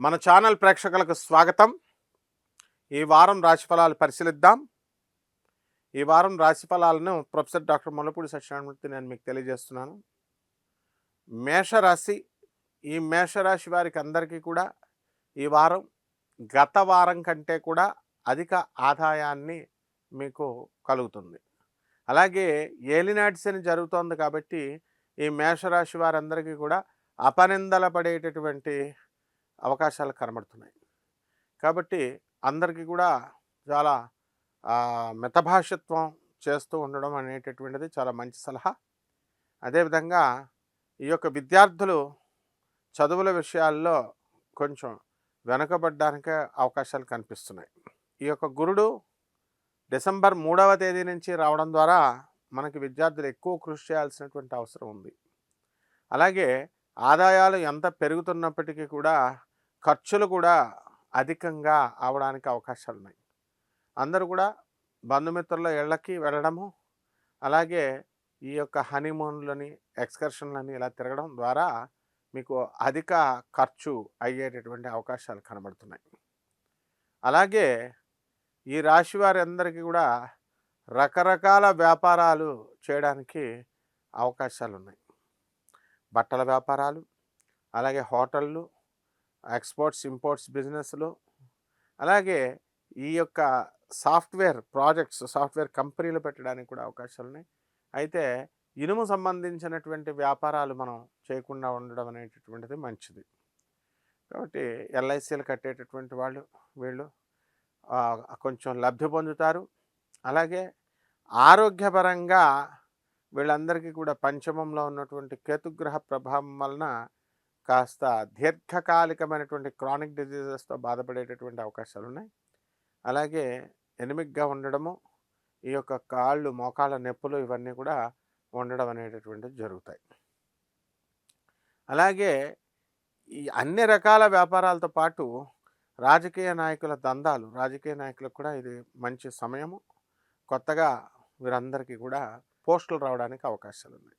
మన ఛానల్ ప్రేక్షకులకు స్వాగతం. ఈ వారం రాశిఫలాలు పరిశీలిద్దాం. ఈ వారం రాశిఫలాలను ప్రొఫెసర్ డాక్టర్ మొలపూడి సత్యనారాయణమూర్తి నేను మీకు తెలియజేస్తున్నాను. మేషరాశి ఈ మేషరాశి వారికి అందరికీ కూడా ఈ వారం గత వారం కంటే కూడా అధిక ఆదాయాన్ని మీకు కలుగుతుంది. అలాగే ఏలినాటి శని జరుగుతోంది కాబట్టి ఈ మేషరాశి వారందరికీ కూడా అపనిందల పడేటటువంటి అవకాశాలు కనబడుతున్నాయి. కాబట్టి అందరికీ కూడా చాలా మితభాషత్వం చేస్తూ ఉండడం అనేటటువంటిది చాలా మంచి సలహా. అదేవిధంగా ఈ యొక్క విద్యార్థులు చదువుల విషయాల్లో కొంచెం వెనుకబడ్డానికి అవకాశాలు కనిపిస్తున్నాయి. ఈ యొక్క గురుడు డిసెంబర్ మూడవ తేదీ నుంచి రావడం ద్వారా మనకి విద్యార్థులు ఎక్కువ కృషి చేయాల్సినటువంటి అవసరం ఉంది. అలాగే ఆదాయాలు ఎంత పెరుగుతున్నప్పటికీ కూడా ఖర్చులు కూడా అధికంగా అవడానికి అవకాశాలు ఉన్నాయి అందరూ కూడా బంధుమిత్రుల ఇళ్ళకి వెళ్ళడము అలాగే ఈ యొక్క హనీమూన్లని ఎక్స్కర్షన్లని ఇలా తిరగడం ద్వారా మీకు అధిక ఖర్చు అయ్యేటటువంటి అవకాశాలు కనబడుతున్నాయి. అలాగే ఈ రాశి వారందరికీ కూడా రకరకాల వ్యాపారాలు చేయడానికి అవకాశాలు ఉన్నాయి బట్టల వ్యాపారాలు అలాగే హోటళ్ళు ఎక్స్పోర్ట్స్ ఇంపోర్ట్స్ బిజినెస్లు. అలాగే ఈ యొక్క సాఫ్ట్వేర్ ప్రాజెక్ట్స్ సాఫ్ట్వేర్ కంపెనీలు పెట్టడానికి కూడా అవకాశాలు ఉన్నాయి అయితే ఇనుము సంబంధించినటువంటి వ్యాపారాలు మనం చేయకుండా ఉండడం అనేటటువంటిది మంచిది. కాబట్టి ఎల్ఐసీలు కట్టేటటువంటి వాళ్ళు వీళ్ళు కొంచెం లబ్ధి పొందుతారు. అలాగే ఆరోగ్యపరంగా వీళ్ళందరికీ కూడా పంచమంలో ఉన్నటువంటి కేతుగ్రహ ప్రభావం వలన కాస్త దీర్ఘకాలికమైనటువంటి క్రానిక్ డిజీజెస్తో బాధపడేటటువంటి అవకాశాలు ఉన్నాయి అలాగే ఎనిమిగ్గా ఉండడము ఈ యొక్క కాళ్ళు మోకాళ్ళ నొప్పులు ఇవన్నీ కూడా ఉండడం అనేటటువంటివి జరుగుతాయి. అలాగే ఈ అన్ని రకాల వ్యాపారాలతో పాటు రాజకీయ నాయకుల దందాలు రాజకీయ నాయకులకు కూడా ఇది మంచి సమయము. కొత్తగా వీరందరికీ కూడా పోస్టులు రావడానికి అవకాశాలు ఉన్నాయి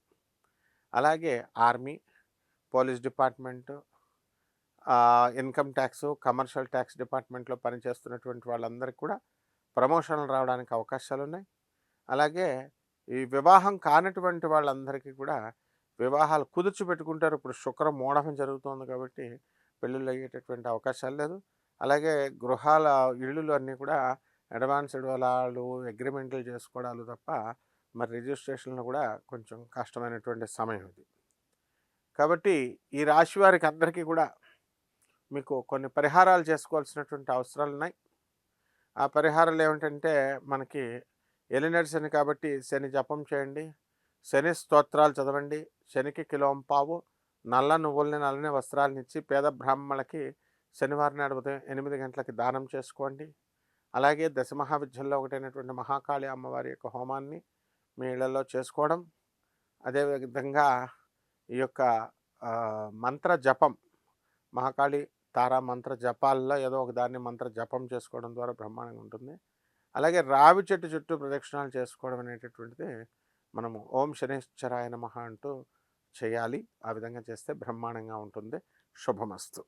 అలాగే army police department income tax commercial tax డిపార్ట్మెంట్లో పనిచేస్తున్నటువంటి వాళ్ళందరికీ కూడా ప్రమోషన్లు రావడానికి అవకాశాలు ఉన్నాయి. అలాగే ఈ వివాహం కానటువంటి వాళ్ళందరికీ కూడా వివాహాలు కుదుర్చి పెట్టుకుంటారు ఇప్పుడు శుక్రం మూడవం జరుగుతోంది కాబట్టి పెళ్ళిళ్ళు అయ్యేటటువంటి అవకాశాలు లేదు. అలాగే గృహాల ఇళ్ళు అన్నీ కూడా అడ్వాన్స్డ్ వాళ్ళు అగ్రిమెంట్లు చేసుకోవడాలు తప్ప మరి రిజిస్ట్రేషన్లు కూడా కొంచెం కష్టమైనటువంటి సమయం ఇది. కాబట్టి ఈ రాశి వారికి అందరికీ కూడా మీకు కొన్ని పరిహారాలు చేసుకోవాల్సినటువంటి అవసరాలు ఉన్నాయి. ఆ పరిహారాలు ఏమిటంటే మనకి ఎలినర్ శని కాబట్టి శని జపం చేయండి. శని స్తోత్రాలు చదవండి. శనికి కిలోం పావు. నల్ల నువ్వుల్ని నల్లని వస్త్రాలను ఇచ్చి పేద బ్రాహ్మణులకి శనివారం నాడు ఉదయం ఎనిమిది గంటలకి దానం చేసుకోండి. అలాగే దశమహావిద్యల్లో ఒకటైనటువంటి మహాకాళి అమ్మవారి యొక్క హోమాన్ని మీ ఇళ్ళలో చేసుకోవడం. అదేవిధంగా ఈ యొక్క మంత్ర జపం. మహాకాళి తారా మంత్ర జపాల్లో ఏదో ఒక దాన్ని మంత్ర జపం చేసుకోవడం ద్వారా బ్రహ్మాండంగా ఉంటుంది. అలాగే రావి చెట్టు చుట్టూ ప్రదక్షిణాలు చేసుకోవడం అనేటటువంటిది మనము ఓం శనేశ్వరాయ నమ అంటూ చేయాలి. ఆ విధంగా చేస్తే బ్రహ్మాండంగా ఉంటుంది. శుభమస్తు.